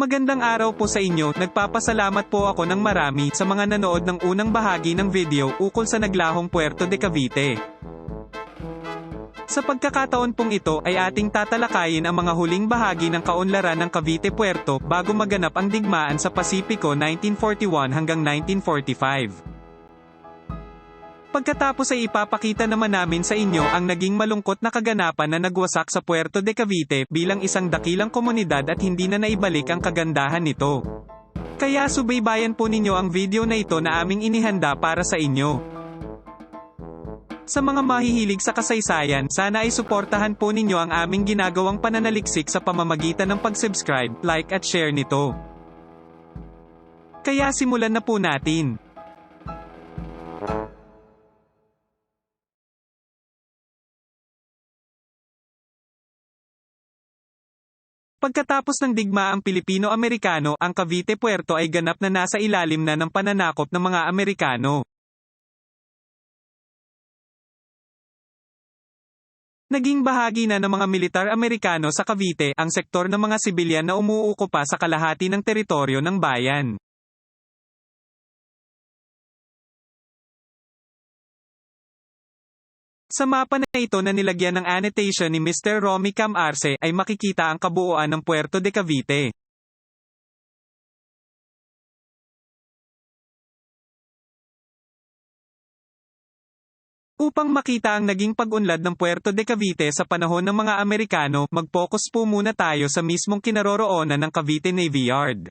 Magandang araw po sa inyo, nagpapasalamat po ako ng marami sa mga nanood ng unang bahagi ng video ukol sa naglahong Puerto de Cavite. Sa pagkakataon pong ito ay ating tatalakayin ang mga huling bahagi ng kaunlaran ng Cavite Puerto bago maganap ang digmaan sa Pasipiko 1941 hanggang 1945. Pagkatapos ay ipapakita naman namin sa inyo ang naging malungkot na kaganapan na nagwasak sa Puerto de Cavite bilang isang dakilang komunidad at hindi na naibalik ang kagandahan nito. Kaya subaybayan po ninyo ang video na ito na aming inihanda para sa inyo. Sa mga mahihilig sa kasaysayan, sana ay suportahan po ninyo ang aming ginagawang pananaliksik sa pamamagitan ng pag-subscribe, like at share nito. Kaya simulan na po natin. Pagkatapos ng digmaang Pilipino-Amerikano, ang Cavite Puerto ay ganap na nasa ilalim na ng pananakop ng mga Amerikano. Naging bahagi na ng mga militar Amerikano sa Cavite ang sektor ng mga sibilyan na umuukupa sa kalahati ng teritoryo ng bayan. Sa mapa na ito na nilagyan ng annotation ni Mr. Romy Cam Arce ay makikita ang kabuuan ng Puerto de Cavite. Upang makita ang naging pag-unlad ng Puerto de Cavite sa panahon ng mga Amerikano, mag-focus po muna tayo sa mismong kinaroroonan ng Cavite Navy Yard.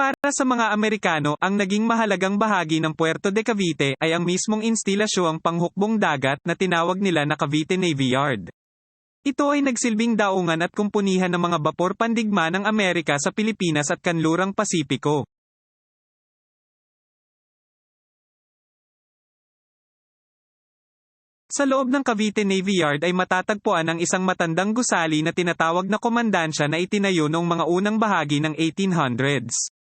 Para sa mga Amerikano, ang naging mahalagang bahagi ng Puerto de Cavite ay ang mismong instalasyong panghukbong dagat na tinawag nila na Cavite Navy Yard. Ito ay nagsilbing daungan at kumpunihan ng mga bapor pandigma ng Amerika sa Pilipinas at Kanlurang Pasipiko. Sa loob ng Cavite Navy Yard ay matatagpuan ang isang matandang gusali na tinatawag na komandansya na itinayo noong mga unang bahagi ng 1800s.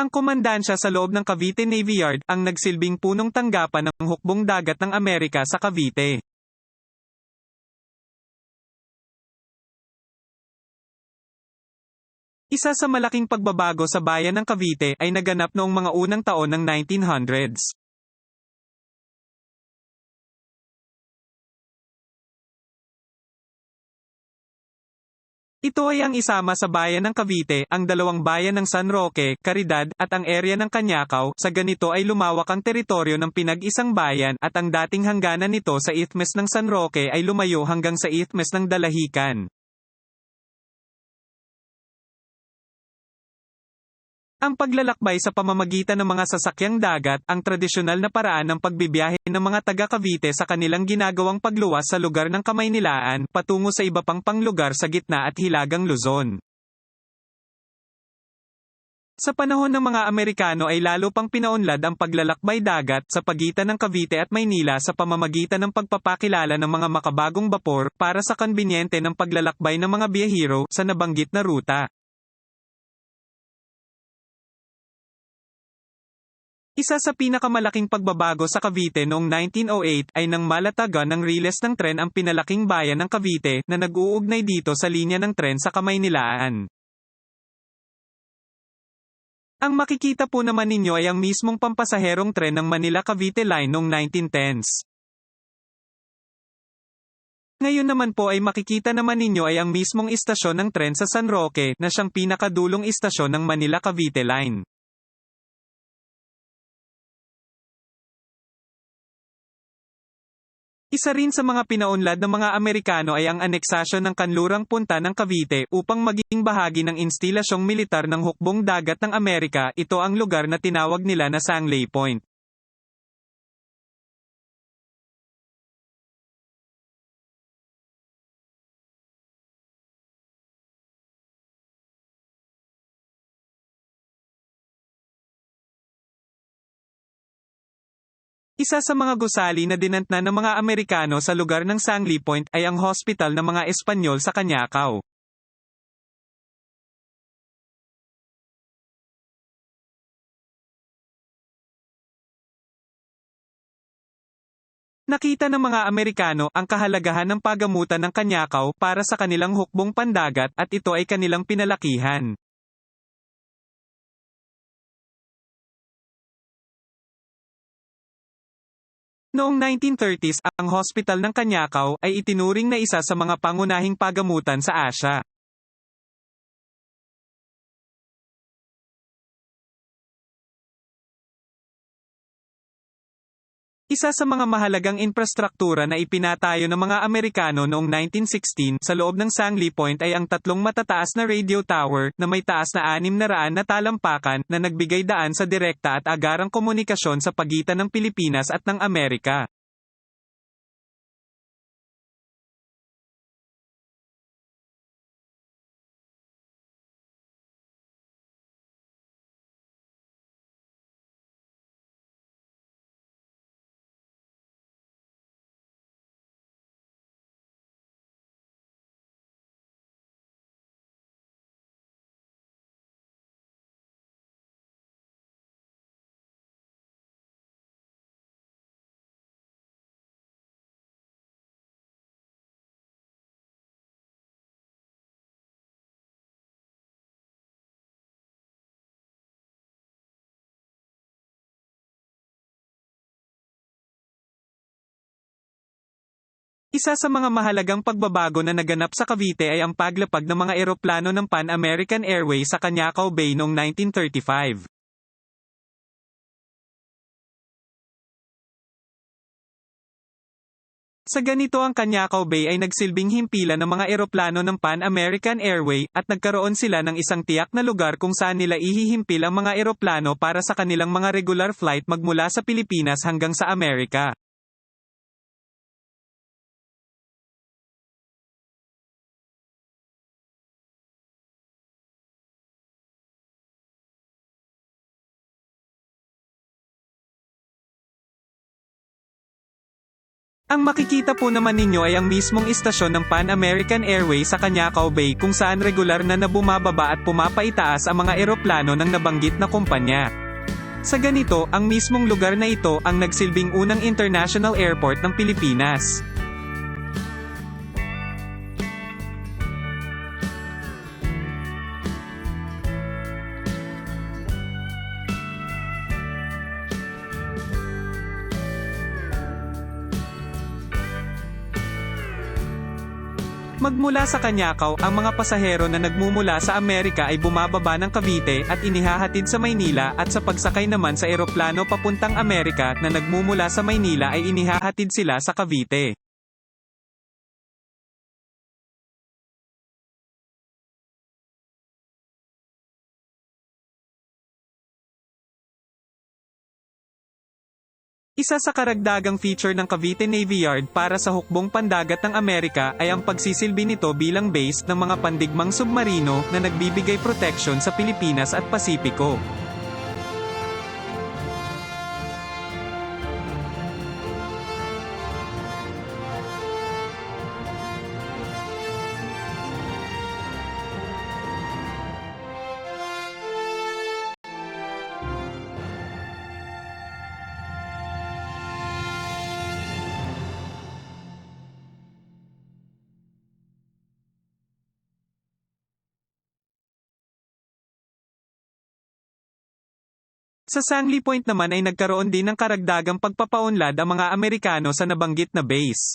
Ang komandansya sa loob ng Cavite Navy Yard ang nagsilbing punong tanggapan ng hukbong dagat ng Amerika sa Cavite. Isa sa malaking pagbabago sa bayan ng Cavite ay naganap noong mga unang taon ng 1900s. Ito ay ang isama sa bayan ng Cavite, ang dalawang bayan ng San Roque, Caridad, at ang area ng Kanyakaw, sa ganito ay lumawak ang teritoryo ng pinag-isang bayan at ang dating hangganan nito sa Isthmus ng San Roque ay lumayo hanggang sa Isthmus ng Dalahican. Ang paglalakbay sa pamamagitan ng mga sasakyang dagat, ang tradisyonal na paraan ng pagbibiyahe ng mga taga-Cavite sa kanilang ginagawang pagluwas sa lugar ng Kamaynilaan, patungo sa iba pang panglugar sa gitna at hilagang Luzon. Sa panahon ng mga Amerikano ay lalo pang pinaunlad ang paglalakbay dagat sa pagitan ng Cavite at Maynila sa pamamagitan ng pagpapakilala ng mga makabagong bapor para sa konbinyente ng paglalakbay ng mga biyahero sa nabanggit na ruta. Isa sa pinakamalaking pagbabago sa Cavite noong 1908 ay nang malatagan ng riles ng tren ang pinalaking bayan ng Cavite na nag-uugnay dito sa linya ng tren sa Kamaynilaan. Ang makikita po naman ninyo ay ang mismong pampasaherong tren ng Manila-Cavite Line noong 1910s. Ngayon naman po ay makikita naman ninyo ay ang mismong istasyon ng tren sa San Roque na siyang pinakadulong istasyon ng Manila-Cavite Line. Isa rin sa mga pinaunlad ng mga Amerikano ay ang aneksasyon ng kanlurang punta ng Cavite upang maging bahagi ng instalasyong militar ng hukbong dagat ng Amerika. Ito ang lugar na tinawag nila na Sangley Point. Isa sa mga gusali na dinantna ng mga Amerikano sa lugar ng Sangley Point ay ang hospital ng mga Espanyol sa Kanyakaw. Nakita ng mga Amerikano ang kahalagahan ng pagamutan ng Kanyakaw para sa kanilang hukbong pandagat at ito ay kanilang pinalakihan. Noong 1930s, ang Hospital ng Kanyakaw ay itinuring na isa sa mga pangunahing pagamutan sa Asya. Isa sa mga mahalagang infrastruktura na ipinatayo ng mga Amerikano noong 1916 sa loob ng Sangley Point ay ang tatlong matataas na radio tower na may taas na 600 na talampakan na nagbigay daan sa direkta at agarang komunikasyon sa pagitan ng Pilipinas at ng Amerika. Isa sa mga mahalagang pagbabago na naganap sa Cavite ay ang paglapag ng mga eroplano ng Pan American Airways sa Canyacao Bay noong 1935. Sa ganito ang Canyacao Bay ay nagsilbing himpilan ng mga eroplano ng Pan American Airway at nagkaroon sila ng isang tiyak na lugar kung saan nila ihihimpil ang mga eroplano para sa kanilang mga regular flight magmula sa Pilipinas hanggang sa Amerika. Ang makikita po naman ninyo ay ang mismong istasyon ng Pan American Airways sa Canyacao Bay kung saan regular na nabumababa at pumapaitaas ang mga eroplano ng nabanggit na kumpanya. Sa ganito, ang mismong lugar na ito ang nagsilbing unang international airport ng Pilipinas. Magmula sa Kanyakaw, ang mga pasahero na nagmumula sa Amerika ay bumababa ng Cavite at inihahatid sa Maynila at sa pagsakay naman sa eroplano papuntang Amerika na nagmumula sa Maynila ay inihahatid sila sa Cavite. Isa sa karagdagang feature ng Cavite Navy Yard para sa hukbong pandagat ng Amerika ay ang pagsisilbi nito bilang base ng mga pandigmang submarino na nagbibigay protection sa Pilipinas at Pasipiko. Sa Sangley Point naman ay nagkaroon din ng karagdagang pagpapaunlad ang mga Amerikano sa nabanggit na base.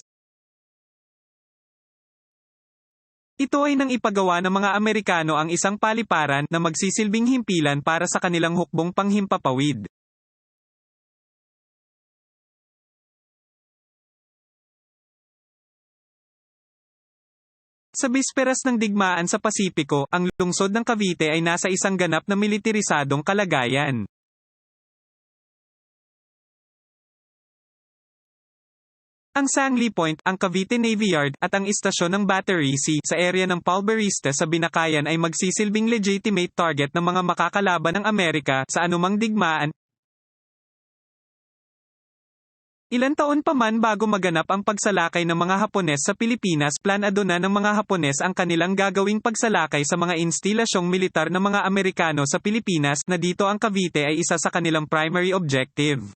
Ito ay nang ipagawa ng mga Amerikano ang isang paliparan na magsisilbing himpilan para sa kanilang hukbong panghimpapawid. Sa bisperas ng digmaan sa Pasipiko, ang lungsod ng Cavite ay nasa isang ganap na militarisadong kalagayan. Ang Sangley Point, ang Cavite Navy Yard, at ang istasyon ng Battery C sa area ng Palbarista sa Binakayan ay magsisilbing legitimate target ng mga makakalaban ng Amerika sa anumang digmaan. Ilan taon pa man bago maganap ang pagsalakay ng mga Hapones sa Pilipinas, planado na ng mga Hapones ang kanilang gagawing pagsalakay sa mga instilasyong militar ng mga Amerikano sa Pilipinas na dito ang Cavite ay isa sa kanilang primary objective.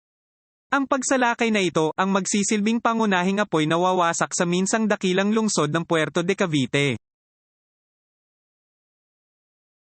Ang pagsalakay na ito ang magsisilbing pangunahing apoy na wawasak sa minsang dakilang lungsod ng Puerto de Cavite.